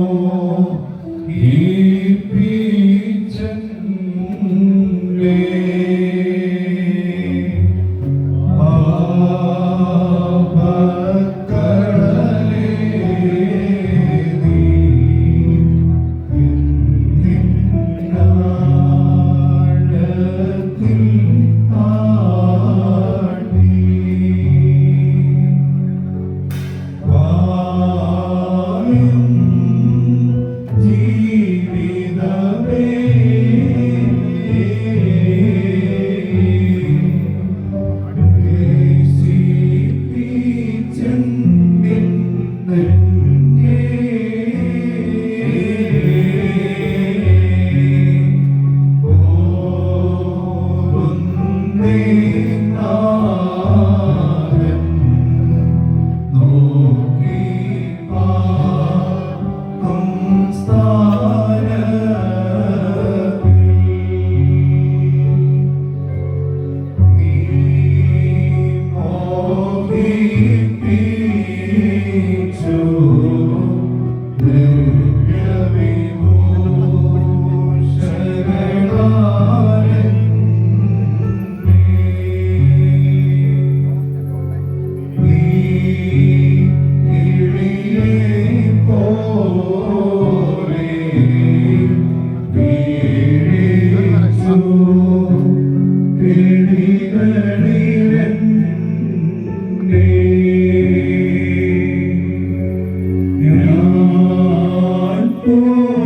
Oh, Senhor.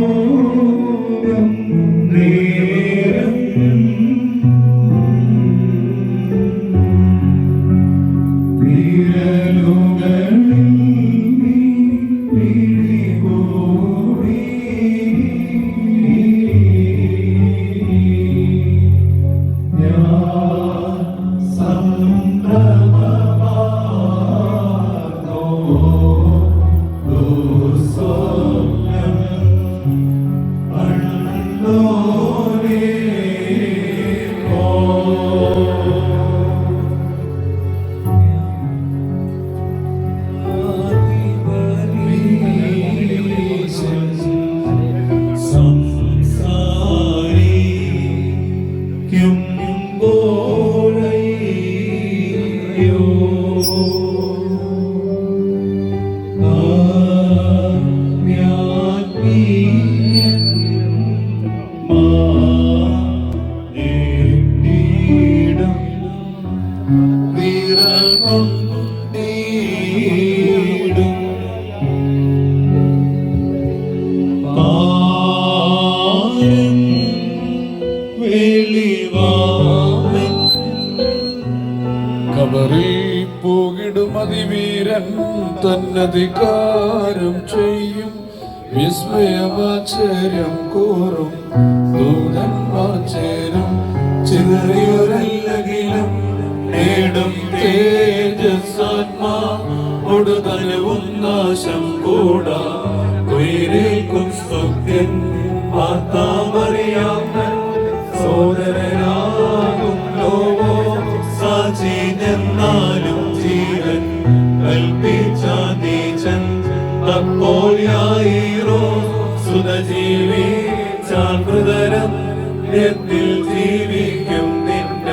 യത്തിൽ ജീവിക്കും നിന്ന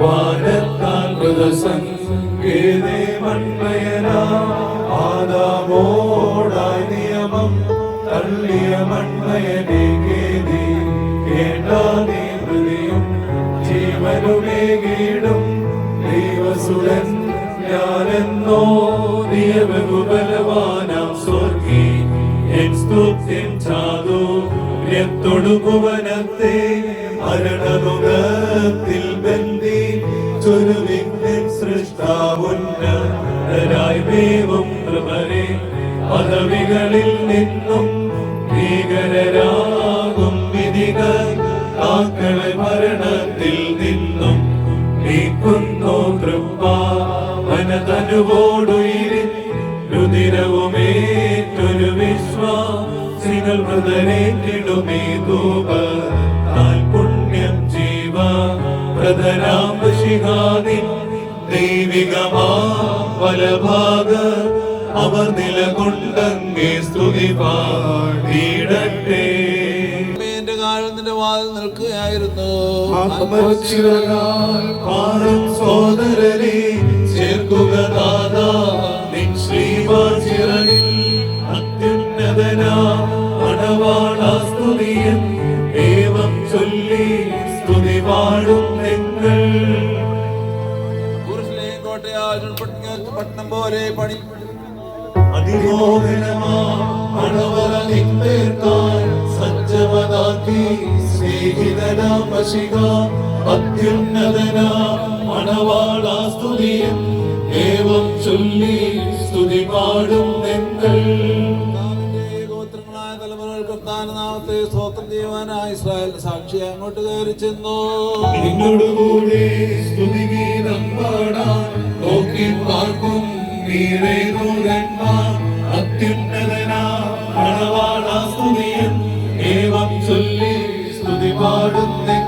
വാനത്താൽ മൃതസംഗീതേ മൺമയനാ ആദാമോടായി നിയമം തള്ളിയ മൺമയനെ കേതി. കേട്ടാ നീ ഹൃദയം ജീവനുമേകീടും ദൈവസുരൻ ഞാനെന്നോ നിയമബലവാനാം തൊടുകുവനത്തെ മരണമുഖത്തിൽ ബന്ധി ചൊരുവിഘ്നൻ സൃഷ്ടാവുന്നരായി ദൈവം പ്രഭരെ പദവികളിൽ നിന്നും ഭീകരരാകും വിധികൾ. കാക്കളെ മരണത്തിൽ നിന്നും നീക്കുന്നു കൃപ. വനതനുവോടുയിരി രുതിരവുമേറ്റൊരു വിശ്വാസികൾ മൃതരേറ്റിടുമേ ധൂപ. പുണ്യം ജീവ. പ്രധനാംബിഹാദി ദൈവികമാ വലഭാഗ അവർ നിലകൊണ്ടങ്ങേ സ്തുതി പാടിയിടട്ടെ. നിന്റെ വാതിൽ നിൽക്കുകയായിരുന്നു. ആത്മച്ചിറകാൽ മണവാള സ്തുതിയൻ ചൊല്ലി സ്തുതി പാടും നിങ്ങൾ. പട്ടണം പോലെ പണി അതിമോഹനമാ സജ്ജമതാക്കി സ്നേഹിതനാ പശിക അത്യുന്നതനാ മണവാള സ്തുതിയും ഏവം ചൊല്ലി സ്തുതി പാടും നിങ്ങൾ. സ്തോത്രം ചെയ്യുവാനായി ഇസ്രായേൽ സാക്ഷി അങ്ങോട്ട് കയറി ചെന്നു. സ്തുതി സ്തുതിഗീതം പാടാൻ നോക്കി പാർക്കും നീറേ ദൂരന്മാർ അത്യുന്നതനാ മണവാള സ്തുതിയും. ഏവം ചൊല്ലി സ്തുതി പാടും നിങ്ങൾ എന്നാൽ അവിടെ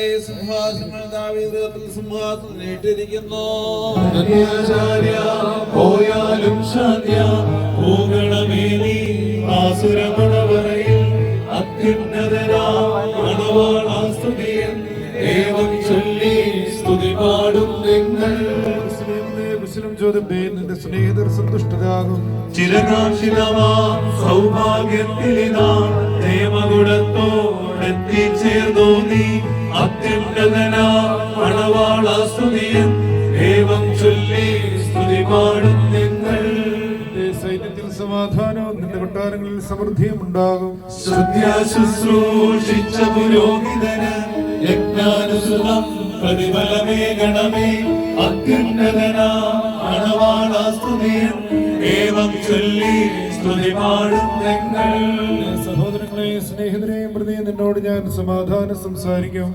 ന്യായവിധിക്കായി സിംഹാസനങ്ങൾ ദാവീദത്തിൽ സിംഹാസനം നീട്ടിരിക്കുന്നു ധന്യാചാര്യ പോയാലും ശാന്യ പൂഗണമേ നീ ആസുരമണവറയിൽ അത്യുന്നതരാ മണവാള സ്തുതിയും ഏവം ചൊല്ലി സ്തുതി പാടും നിങ്ങൾ. മുസ്ലിം ചോദ്യം നിന്റെ സ്നേഹിതർ സന്തുഷ്ടരാകും. ചിരകാശിതമാം സൗഭാഗ്യത്തിലിതാ. ദേവകുടത്തോടെത്തിച്ചേർന്നു നീ. അത്യുന്നതനാ മണവാള സ്തുതിയും. ഏവം ചൊല്ലി സ്തുതി പാടും നിങ്ങൾ. നിന്റെ സൈന്യത്തിൽ സമാധാനവും നിന്റെ കൊട്ടാരങ്ങളിൽ സമൃദ്ധിയും ഉണ്ടാകും. ശുശ്രൂഷിച്ച പുരോഹിതന് യജ്ഞാനുസൃതം പ്രതിഫലമേ ഗണമേ. അത്യുന്നതനാ മണവാള സ്തുതിയും. ഏവം ചൊല്ലി സ്തുതി പാടും നിങ്ങൾ സഹോദരങ്ങളെ സ്നേഹിതരെയും പ്രതി നിന്നോട് ഞാൻ സമാധാനം സംസാരിക്കും.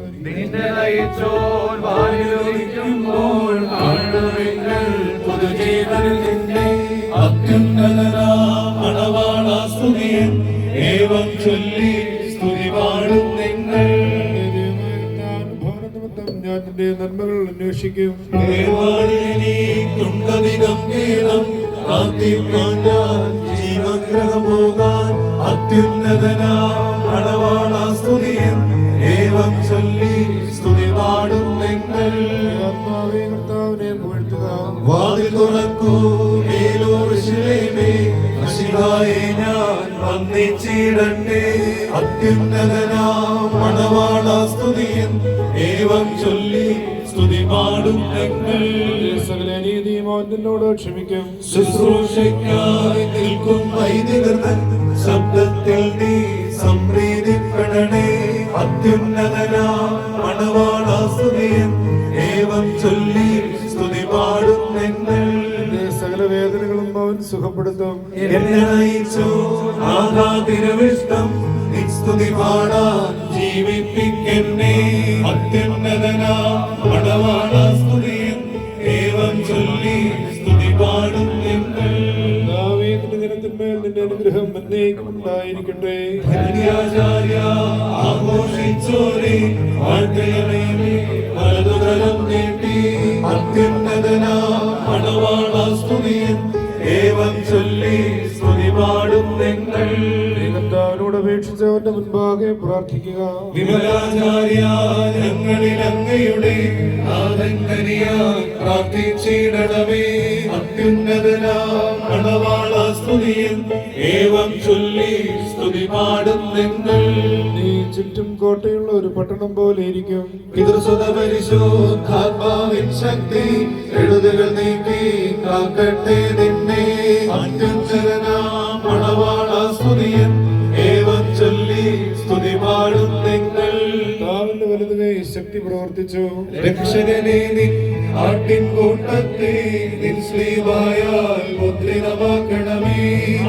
ഏവം ചൊല്ലി സ്തുതി പാടും നിങ്ങൾ. ഞാൻ നിന്റെ നന്മകൾ അന്വേഷിക്കും. ുണ്ടധികം കേളം കാത്തിക്കാൻ ഞാൻ ജീവഗ്രഹം പോകാൻ അത്യുന്നതനാ മണവാള സ്തുതിയും ദൈവം ചൊല്ലി സ്തുതി പാടും നിങ്ങൾ. വാതിൽ തുറക്കൂ മേലോർശിലേമേ അശികായെ ഞാൻ വന്നിച്ചിടട്ടെ അത്യുന്നതനാ മണവാള സ്തുതിയൻ. ഏവം ചൊല്ലി പാടും സകല അനീതിയും അവൻ ക്ഷമിക്കും. ശുശ്രൂഷയ്ക്കായി നിൽക്കും ശബ്ദത്തിൽ നീ സംപ്രീതിപ്പെടണേ. അത്യുന്നതനാ മണവാള ഏവം ചൊല്ലി സ്തുതി പാടും നിന്റെ സകല വേദനകളും അവൻ സുഖപ്പെടുത്തും. എന്നെ നയിച്ചു ആകാതിരവിഷ്ടം. സ്തുതി പാടാൻ ജീവിപ്പിക്കെന്നെ. അത്യുന്നതനാ പടവാണ സ്തുതി. ഏവം ചൊല്ലി സ്തുതി പാടും ദാവീദിന്റെ ജനത്തിന്മേൽ നിന്റെ അനുഗ്രഹം എന്നേക്കും ഉണ്ടായിരിക്കട്ടെ ധന്യാചാര്യ ആഘോഷിച്ചോരെ വാഴ്ത്തയമേ വലതുകരം നീട്ടി. അത്യുന്നതനാ മണവാള സ്തുതിയും ഏവം ചൊല്ലി സ്തുതി പാടും നിങ്ങൾ നീ കർത്താവിനോട് അപേക്ഷിച്ച് അവന്റെ മുൻപാകെ പ്രാർത്ഥിക്കുക. വിമലാചാര്യ ഞങ്ങളിൽ അങ്ങയുടെ പ്രാർത്ഥിച്ചിടണമേ. അത്യുന്നതനാ ഏവം ചൊല്ലി സ്തുതി പാടും നിങ്ങൾ. നീ ചുറ്റും കോട്ടയുള്ള ഒരു പട്ടണം പോലെ ഇരിക്കും. പിതൃസുത പരിശോധാത്മാവിൻ ശക്തി എഴുതുകൾ നീക്കി കാക്കട്ടെ പ്രവർത്തിച്ചു രക്ഷകനെ നിൻ ആട്ടിൻ കൂട്ടത്തെ നിൻ ശ്രീവായാൽ മുദ്രിതമാക്കണമേ.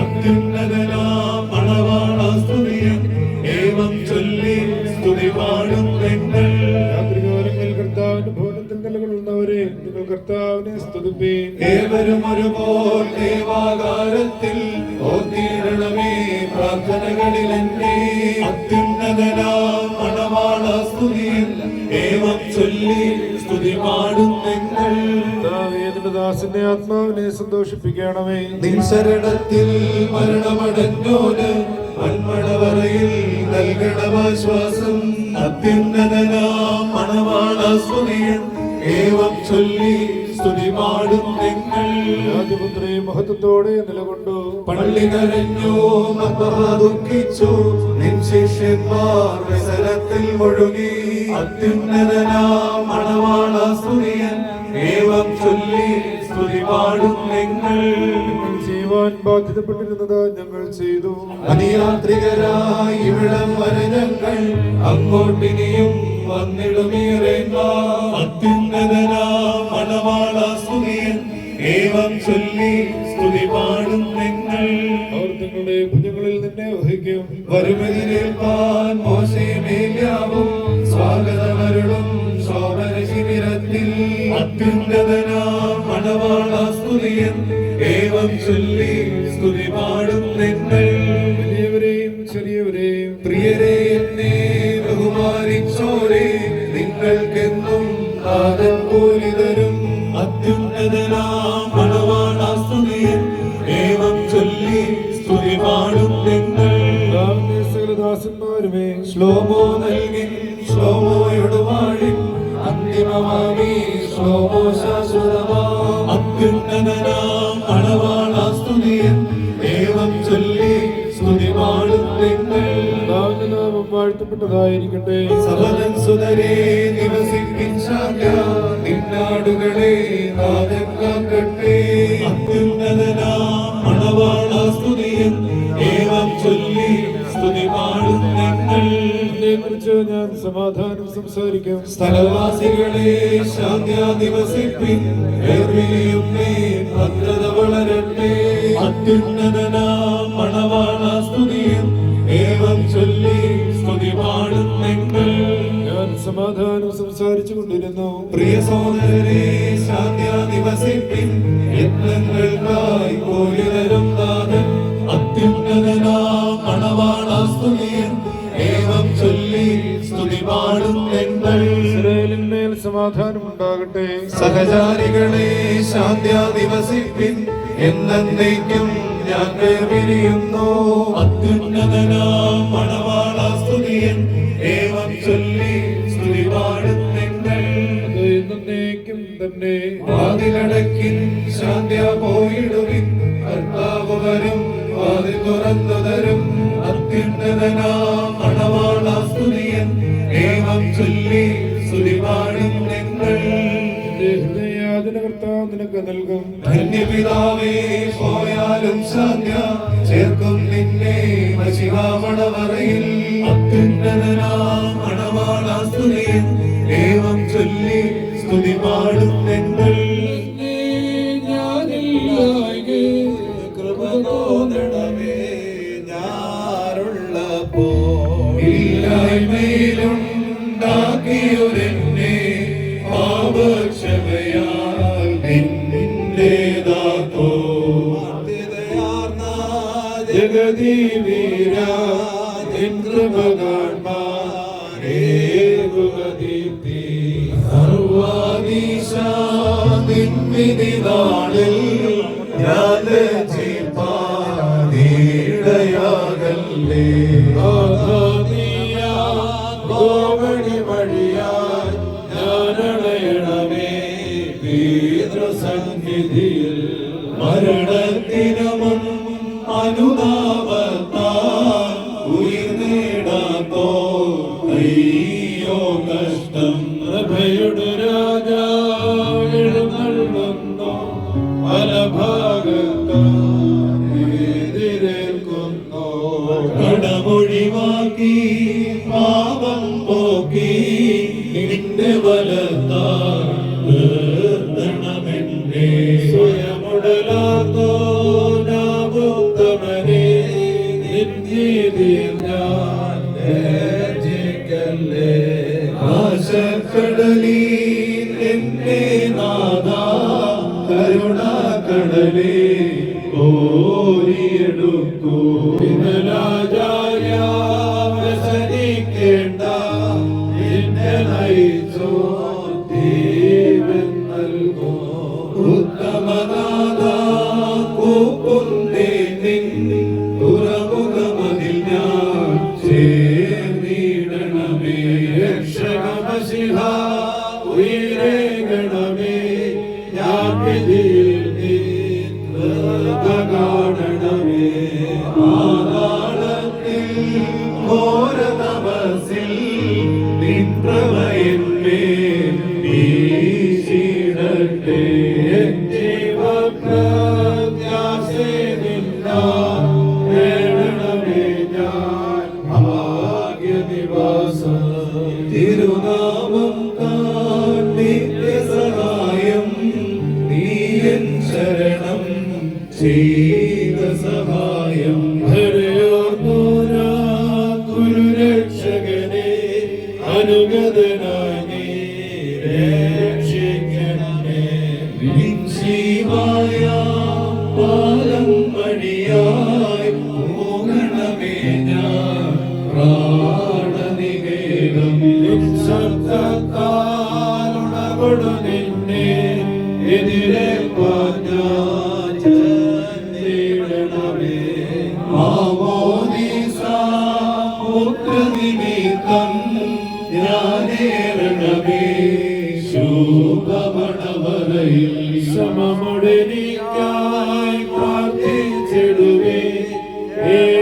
അത്യുന്നതനാ ആത്മാവിനെ നിൻസരണത്തിൽ നിൻ ശരണത്തിൽ മരണമടഞ്ഞോന് നൽകണമാശ്വാസം. അത്യുന്നതനാം മണവാള സ്തുതിയൻ ഏവം ചൊല്ലി സ്തുതിപാടും നിങ്ങൾ. രാജപുത്രി മഹത്വത്തോടെ നിലകൊണ്ടു. പള്ളി കരഞ്ഞു ദുഃഖിച്ചു. നിൻ ശിഷ്യന്മാർ വ്യസനത്തിൽ മുഴുകി. അത്യുന്നതനാം മണവാള സ്തുതിയൻ ഏവം ചൊല്ലി സ്തുതി പാടും ഞങ്ങൾ ചെയ്യുവാൻ ബാധ്യതപ്പെട്ടിരുന്നത് ഞങ്ങൾ ചെയ്തു. അതിയാത്രികരായി ഇവിടം വരെ ഞങ്ങൾ അങ്ങോട്ടിനിയും അത്യുന്നതനാ മണവാള സ്തുതിയൻ ഏവം ചൊല്ലി സ്തുതി പാടും നിങ്ങൾ. അവർ നിങ്ങളുടെ ഭുജങ്ങളിൽ നിന്നെ വഹിക്കും. വരുമതിരേൽപ്പാൻ മോശമേലാവും സ്വാഗതമരുളും അത്യുന്നതനാ മണവാള സ്തുതിയൻ ഏവം ചൊല്ലി സ്തുതി പാടും നിങ്ങൾ വലിയവരെയും ചെറിയവരെയും പ്രിയരെ എന്നെ ബഹുമാനിച്ചോരെ നിങ്ങൾക്കെന്നും ആദം പോലി തരും. അത്യുന്നതനാം മണവാള സ്തുതിയൻ ഏവം ചൊല്ലി സ്തുതി പാടും നിങ്ങൾ ശ്ലോമോ വാഴ്ത്തപ്പെട്ടതായിരിക്കട്ടെ സബലൻ സുതരേ നിവസിപ്പിച്ചാക്ക നിന്നാടുകളെ നാദം കാക്കട്ടെ അത്യുന്നതനാം മണവാള സ്തുതിയൻ. ഏവം ചൊല്ലി സ്തുതി പാടും കുറിച്ച് ഞാൻ സമാധാനം സംസാരിക്കും. സ്ഥലവാസികളെ ഭദ്രത വളരട്ടെ. അത്യുന്നതനാം മണവാള സ്തുതിയും. സമാധാനം സംസാരിച്ചു കൊണ്ടിരുന്നു. പ്രിയ സഹോദരനെ ശാന്ത്യ ദിവസിപ്പിൻ യത്നങ്ങൾക്കായി കോലിതരും നാഥൻ. അത്യുന്നതനാം മണവാള സ്തുതിയും ഏവം ചൊല്ലി സ്തുതി പാടും നിങ്ങൾ ഇസ്രായേലിന്മേൽ സമാധാനം ഉണ്ടാകട്ടെ സഹചാരികളെ ദിവസിപ്പിൻ എന്നേക്കും ഞാൻ പിരിയുന്നു അത്യുന്നതനാം മണവാള സ്തുതിയൻ തന്നെ. വാതിലടക്കിൻ ശാന്തി പോയിടുവിൻ. കർത്താവ് വരും വാതിൽ തുറന്നു തരും. അത്യുന്നതനാം മണവാള സ്തുതിയൻ. ഏവം ചൊല്ലി സ്തുതി പാടും നിങ്ങൾ. കർത്താവ് നിനക്ക് നൽകും. ധന്യപിതാവേ പോയാലും സാധ്യ ചേർക്കും അനുതാപത്താൽ Amen. തിരുനാമം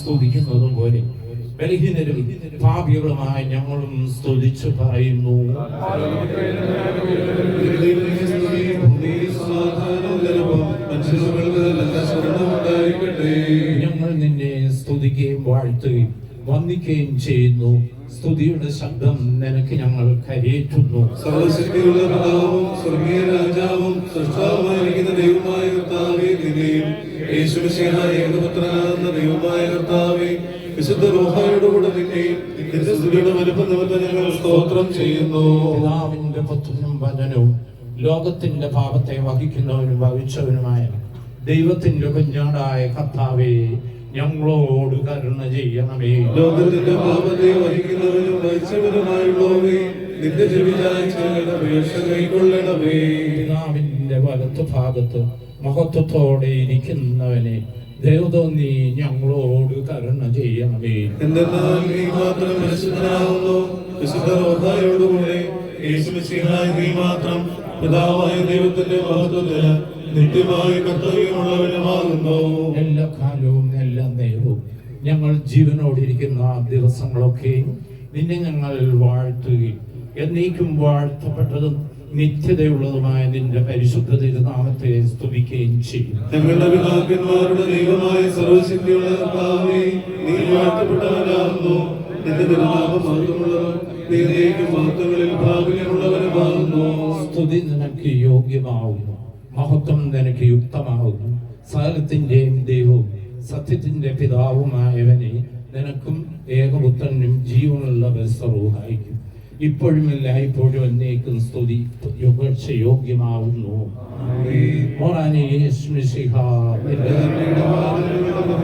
സ്തുതിക്കുന്നത് പോലെ ബലഹീനരും പാപികളുമായി ഞങ്ങളും സ്തുതിച്ചു പറയുന്നു. ഞങ്ങൾ നിന്നെ സ്തുതിക്കുകയും വാഴ്ത്തുകയും വന്ദിക്കുകയും ചെയ്യുന്നു. സ്തുതിയുടെ ശബ്ദം നിനക്ക് ഞങ്ങൾ കരയേറ്റുന്നു. സർവശക്തിയുള്ള പിതാവും സ്വർഗീയ രാജാവും സൃഷ്ടാവുമായിരിക്കുന്ന ദൈവമായ കർത്താവെ നിന്നെയും യേശുമിശിഹ ഏകപുത്രനാകുന്ന ദൈവമായ കർത്താവെ വിശുദ്ധ റോഹായുടെ കൂടെ നിന്നെയും നിന്റെ സ്തുതിയുടെ വലുപ്പം നിമിത്തം ഞങ്ങൾ സ്തോത്രം ചെയ്യുന്നു. പിതാവിന്റെ പുത്രനും വചനവും ലോകത്തിന്റെ പാപത്തെ വഹിക്കുന്നവനും വഹിച്ചവനുമായ ദൈവത്തിന്റെ കുഞ്ഞാടായ കർത്താവേ ഞങ്ങളോട് കരുണ ചെയ്യണമേ. ലോകത്തിന്റെ പാപത്തെ വഹിക്കുന്നവനും വഹിച്ചവനുമായുള്ളവേ നിന്റെ കൈക്കൊള്ളണമേ. പിതാവിന്റെ വലത്ത് ഭാഗത്ത് മഹത്വത്തോടെ ഇരിക്കുന്നവനെ നീ ഞങ്ങളോട് കരുണ ചെയ്യണമേ. എന്തെന്നാൽ നീ മാത്രം പരിശുദ്ധനാകുന്നു വിശുദ്ധ യേശു യേശുമിശിഹായി നീ മാത്രം പിതാവായ ദൈവത്തിന്റെ മഹത്വത്തിന് നിത്യമായ കർത്തവ്യമുള്ളവനുമാകുന്നു എല്ലാ കാലവും എല്ലാ നേരവും ഞങ്ങൾ ജീവനോടിരിക്കുന്ന ദിവസങ്ങളൊക്കെ നിന്നെ ഞങ്ങൾ വാഴ്ത്തുകയും എന്നേക്കും വാഴ്ത്തപ്പെട്ടതും നിത്യതയുള്ളതുമായ നിന്റെ പരിശുദ്ധ തിരുനാമത്തെ സ്തുതിക്കുകയും ചെയ്യും. ഞങ്ങളുടെ പിതാക്കന്മാരുടെ ദൈവമായ സർവശക്തിയുള്ള കർത്താവേ നീ വാഴ്ത്തപ്പെട്ടവനാകുന്നു നിന്റെ തിരുനാമം മാത്രമുള്ളവൻ നീ എന്നേക്കും മഹത്വങ്ങളിൽ പ്രാബല്യമുള്ളവനുമാകുന്നു സ്തുതി നിനക്ക് യോഗ്യമാവുന്നു. മഹത്വം നിനക്ക് യുക്തമാകുന്നു. സകലത്തിന്റെയും ദൈവവും സത്യത്തിന്റെ പിതാവുമായവനെ നിനക്കും ഏകപുത്രനും ജീവനുള്ള ബസ്സറൂഹായിക്കും ഇപ്പോഴും എല്ലായ്പ്പോഴും എന്നേക്കും സ്തുതി യോഗ്യമാവുന്നു. ഓറാനേ ഞങ്ങളോട്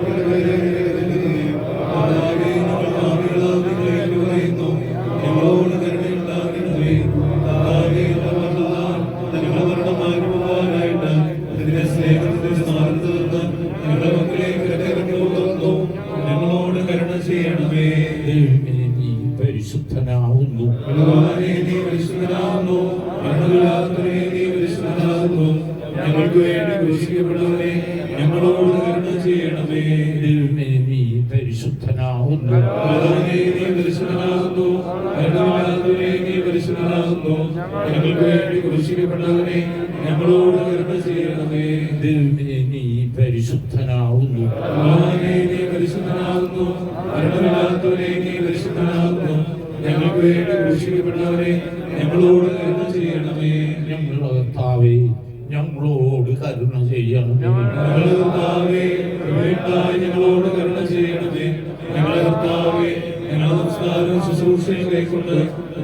ഞങ്ങളുടെ നമസ്കാരവും ശുശ്രൂഷയും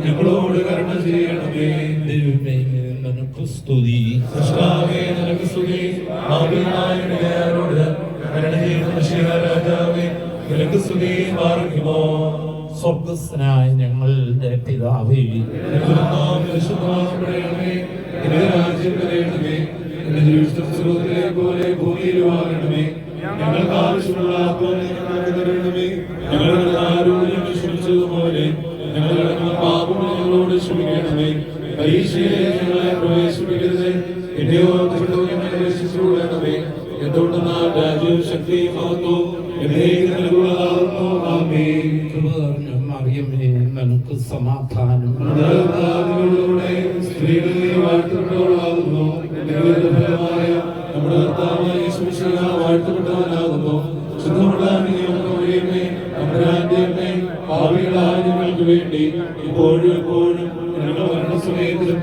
ഞങ്ങളോട് കരുണ ചെയ്യണമേ. ദൈവമേ നിനക്ക് സ്തുതി. സൃഷ്ടാവേ നിനക്ക് സ്തുതി. കരുണ ചെയ്യുന്ന രാജാവേ നിനക്ക് സ്തുതി മാറുമോ സ്വർഗസ്നായ ഞങ്ങളുടെ പിതാവേ രാജ്യം വരയണമേ എന്റെ ജീവിതം സ്രോതരെ പോലെ ഭൂമിയിലുമാകണമേ ഞങ്ങൾക്ക് ആവശ്യമുള്ള വേണ്ടി ഇപ്പോഴും എപ്പോഴും ഞങ്ങളുടെ മരണസമയത്തിലും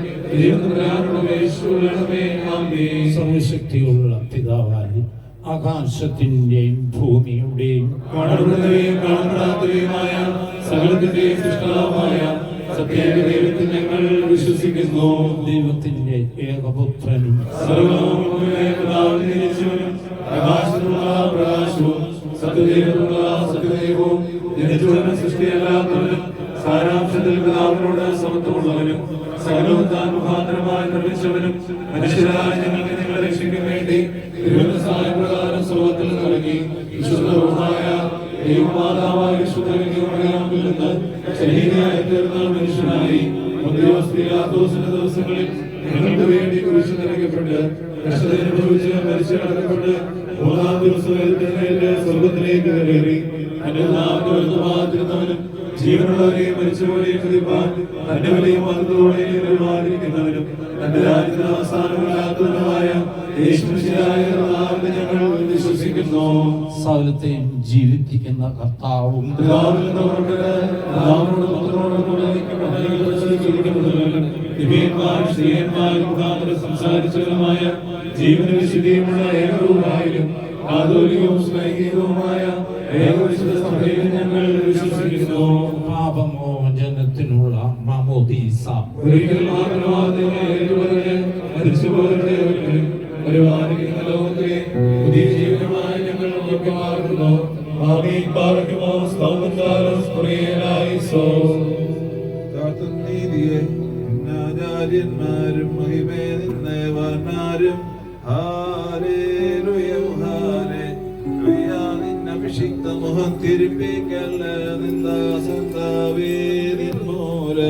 ആമേൻ. സർവശക്തിയുള്ള പിതാവായി ആകാശത്തിന്റെയും കഷ്ടതയനുഭവിച്ച് മരിച്ചു കിടക്കപ്പെട്ട് മൂന്നാം ദിവസം എഴുന്നേറ്റ് സ്വർഗത്തിലേക്ക് കയറി. വലുതുമാതിരുന്നവനും ജീവനുള്ളവരെയും മരിച്ചുപോലെയും വിധിപ്പാൻ തന്റെ വലിയ മതത്തോടെയും പെരുമാറിയിരിക്കുന്നവനും തന്റെ രാജ്യത്തിന് അവസാനമില്ലാത്തവനുമായ ഞങ്ങൾ വിശ്വസിക്കുന്നു. സകലത്തെയും ജീവിപ്പിക്കുന്ന കർത്താവും പിതാവിനോട് പുത്രനോട് കൂടെ ദിവ്യന്മാർ ശ്രീയന്മാർ മുഖാന്തരം സംസാരിച്ചവരുമായ ജീവന വിശുദ്ധിയുമുള്ള ഏകരൂപായാലും കാതോലികവും സ്നേഹികവുമായ ഏകവിശുദ്ധ സഭയിൽ ഞങ്ങൾ വിശ്വസിക്കുന്നു. പാപമോചനത്തിനുള്ള മാമോദീസ ഒരിക്കൽ മാത്രമാതെ ഏറ്റുപറഞ്ഞ് മരിച്ചുപോയവരെയും പരിപാലിക്കുന്ന ലോകത്തെ പുതിയ ജീവനമായി ഞങ്ങൾ നോക്കി മാറുന്നു ആമീൻ പാർക്കുമോ? സോ നീതിയെ ആചാര്യന്മാരും മഹിമേ നിന്നേ വർണാരും ഹാലേ നിന്ന അഭിഷിക്ത മുഖം തിരുപ്പിക്കല്ല നിന്ദാസന്താവേ നിന്മൂല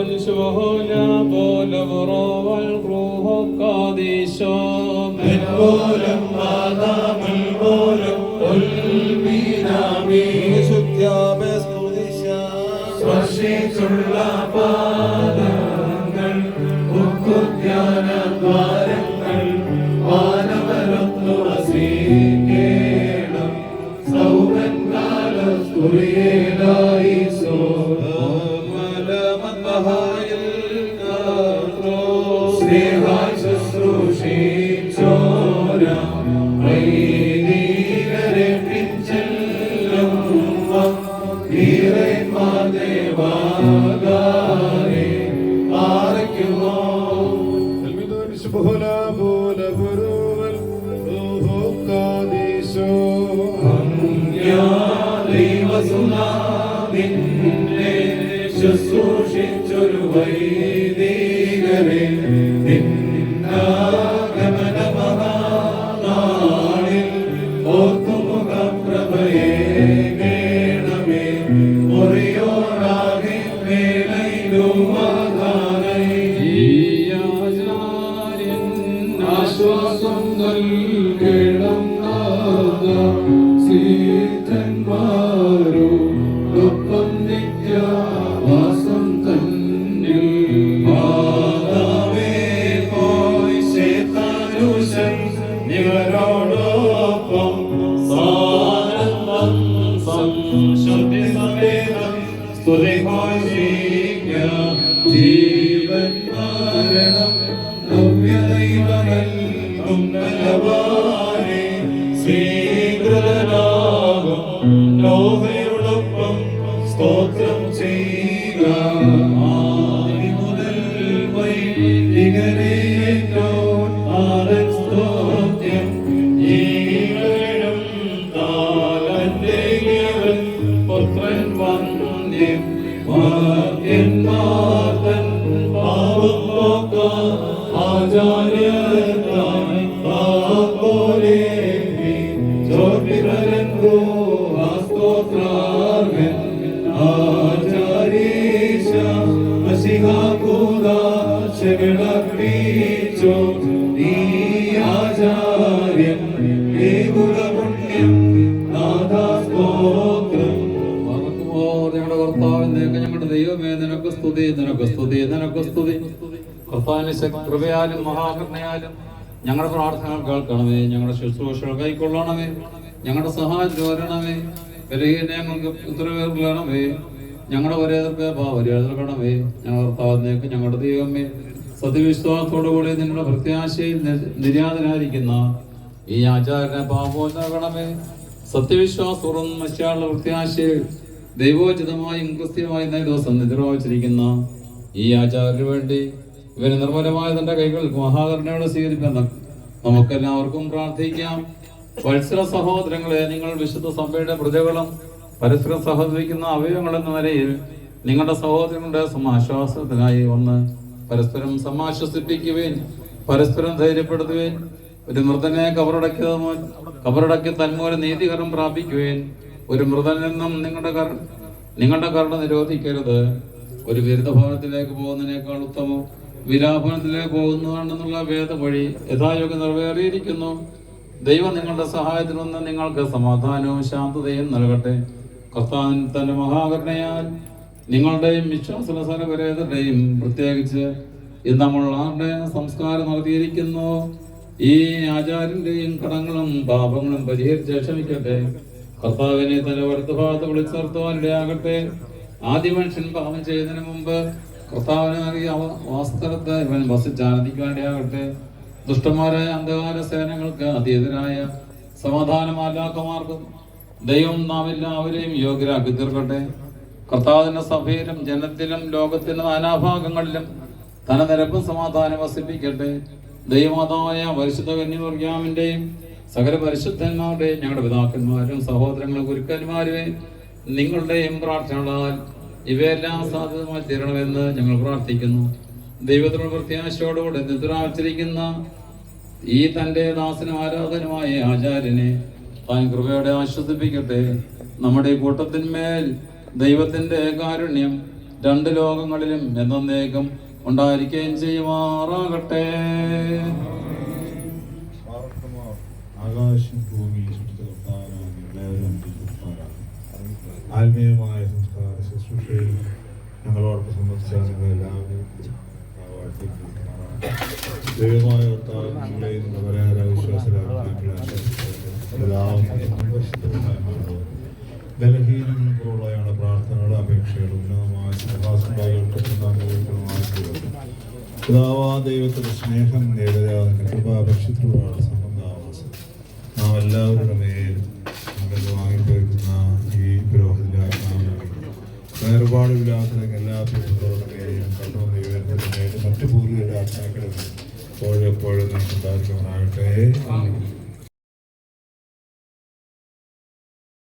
فالبدك والشبهنا بول براء والروح قاديشا പോലും മാതാമൽ പോലും ഉൽമീനാമേ സ്പർശിച്ചുള്ള പാദങ്ങൾ ഉക്കുദ്യാന ആശ്വാസം നൽകണം നാദ സീതന്മാരോടൊപ്പം മർത്യന്മാർത്തൻ സ്തുതി നിനക്ക് സ്തുതി. കൃപയാലും മഹാകൃപയാലും ഞങ്ങളുടെ പ്രാർത്ഥനകൾ കേൾക്കണമേ. ഞങ്ങളുടെ ശുശ്രൂഷകൾ കൈക്കൊള്ളണമേ. ഞങ്ങളുടെ സഹായം ചോരണമേ ബലഹീന ഞങ്ങൾക്ക് ഉത്തരവേർക്കണമേ ഞങ്ങളുടെ ഒരേതൊക്കെ പാവരേതർക്കണമേ ഞങ്ങളുടെ ഭർത്താവിനേക്ക് ഞങ്ങളുടെ ദൈവമേ സത്യവിശ്വാസത്തോടുകൂടി നിങ്ങളുടെ പ്രത്യാശയിൽ നിര്യാതനായിരിക്കുന്ന ഈ ആചാരനെ പാപോചാകണമേ സത്യവിശ്വാസപൂർവം മനുഷ്യാളുടെ പ്രത്യാശയിൽ ദൈവോചിതമായും ക്രിസ്ത്യമായും ദിവസം നിദ്രവച്ചിരിക്കുന്ന ഈ ആചാര്യന് വേണ്ടി ഇവന് നിർമ്മലമായ തന്റെ കൈകൾ മഹാകരുണയോടെ സ്വീകരിക്കണം. നമുക്കെല്ലാവർക്കും പ്രാർത്ഥിക്കാം. വത്സര സഹോദരങ്ങളെ നിങ്ങൾ വിശുദ്ധ സഭയുടെ പ്രജകളും പരസ്പരം സഹോദരിക്കുന്ന അവയവങ്ങൾ എന്ന നിലയിൽ നിങ്ങളുടെ സഹോദരങ്ങളുടെ സമാശ്വാസത്തിനായി ഒന്ന് പരസ്പരം സമാശ്വസിപ്പിക്കുവേൻ പരസ്പരം ധൈര്യപ്പെടുത്തുവേൻ ഒരു മൃതനെ കബറടക്കിയ കബറടക്കി തന്മൂലം നീതികരം പ്രാപിക്കുവേൻ. ഒരു മൃതനെന്നും നിങ്ങളുടെ കർ നിങ്ങളുടെ കരുണ നിരോധിക്കരുത്. ഒരു ബിരുദഭവനത്തിലേക്ക് പോകുന്നതിനേക്കാൾ ഉത്തമം വിലാപനത്തിലേക്ക് പോകുന്നതാണെന്നുള്ള വേദവഴി യഥായോഗ്യം നിറവേറിയിരിക്കുന്നു. ദൈവം നിങ്ങളുടെ സഹായത്തിൽ നിന്ന് നിങ്ങൾക്ക് സമാധാനവും ശാന്തതയും നൽകട്ടെ. കർത്താൻ തന്റെ മഹാകരുണയാൽ നിങ്ങളുടെയും വിശ്വാസലസരപരേതരുടെയും പ്രത്യേകിച്ച് ഇന്ന് നമ്മൾ ആരുടെ സംസ്കാരം നടത്തിയിരിക്കുന്നു? ഈ ആചാര്യന്റെയും കടങ്ങളും പാപങ്ങളും പരിഹരിച്ച് ക്ഷമിക്കട്ടെ. കർത്താവിനെ തന്റെ വരുത്തുഭാഗത്ത് വിളിച്ചേർത്തുവാനിടയാകട്ടെ. ആദ്യ മനുഷ്യൻ പാപം ചെയ്യുന്നതിന് മുമ്പ് കർത്താവിനെ നൽകിയ വാസ്തവത്തെ ഇവൻ വസിച്ചാനന്ദിക്കുവാൻ വേണ്ടിയാകട്ടെ ദുഷ്ടന്മാരായ അന്ധകാര സേനകൾക്ക് അതീതരായ സമാധാനമാലാക്കമാർക്കും ദൈവം നാം എല്ലാവരെയും യോഗ്യരാക്കി തീർക്കട്ടെ. കർത്താവിന്റെ സഭയിലും ജനത്തിലും ലോകത്തിന്റെ നാനാഭാഗങ്ങളിലും തന നിരപ്പും സമാധാനം വസിപ്പിക്കട്ടെ. ദൈവമാതാവായ പരിശുദ്ധ കന്യവർഗ്യാമിന്റെയും സകല പരിശുദ്ധന്മാരുടെയും ഞങ്ങളുടെ പിതാക്കന്മാരും സഹോദരങ്ങളും ഗുരുക്കന്മാരുമേ നിങ്ങളുടെയും പ്രാർത്ഥനകളാൽ ഇവയെല്ലാം സാധ്യതമായി തീരണമെന്ന് ഞങ്ങൾ പ്രാർത്ഥിക്കുന്നു. ദൈവത്തിനുള്ള പ്രത്യാശയോടുകൂടെ നിദ്രാവച്ചിരിക്കുന്ന ഈ തന്റെ ദാസനും ആരാധനുമായ ആചാര്യനെ താൻ കൃപയോടെ ആശ്വസിപ്പിക്കട്ടെ. നമ്മുടെ കൂട്ടത്തിന്മേൽ ദൈവത്തിന്റെ കാരുണ്യം രണ്ട് ലോകങ്ങളിലും എന്നേക്കും ഉണ്ടായിരിക്കുകയും ചെയ്യുമാറാകട്ടെ. ആകാശം ആത്മീയമായ സംസ്കാര ശുശ്രൂഷയിൽ ഞങ്ങളോടൊപ്പം സംബന്ധിച്ച നിങ്ങൾ ദൈവമായ ബലഹീനങ്ങളും കുറവുള്ളവയാണ് പ്രാർത്ഥനകളും അപേക്ഷകളും. ഉന്നതമായ സഭാസഭാകൾക്കുമായ പിതാവാ ദൈവത്തിന്റെ സ്നേഹം നേടുക കൃപാപക്ഷത്തിലുള്ള സംബന്ധാവാസം നാം എല്ലാവരുടെ ദൈവത്തിന്റെ മേലും മറ്റു പൂർവികളുടെ ആത്മാക്കളുടെ എപ്പോഴെപ്പോഴും എപ്പോഴും എപ്പോഴും നമുക്ക് ഉണ്ടായിരിക്കുവാനാകട്ടെ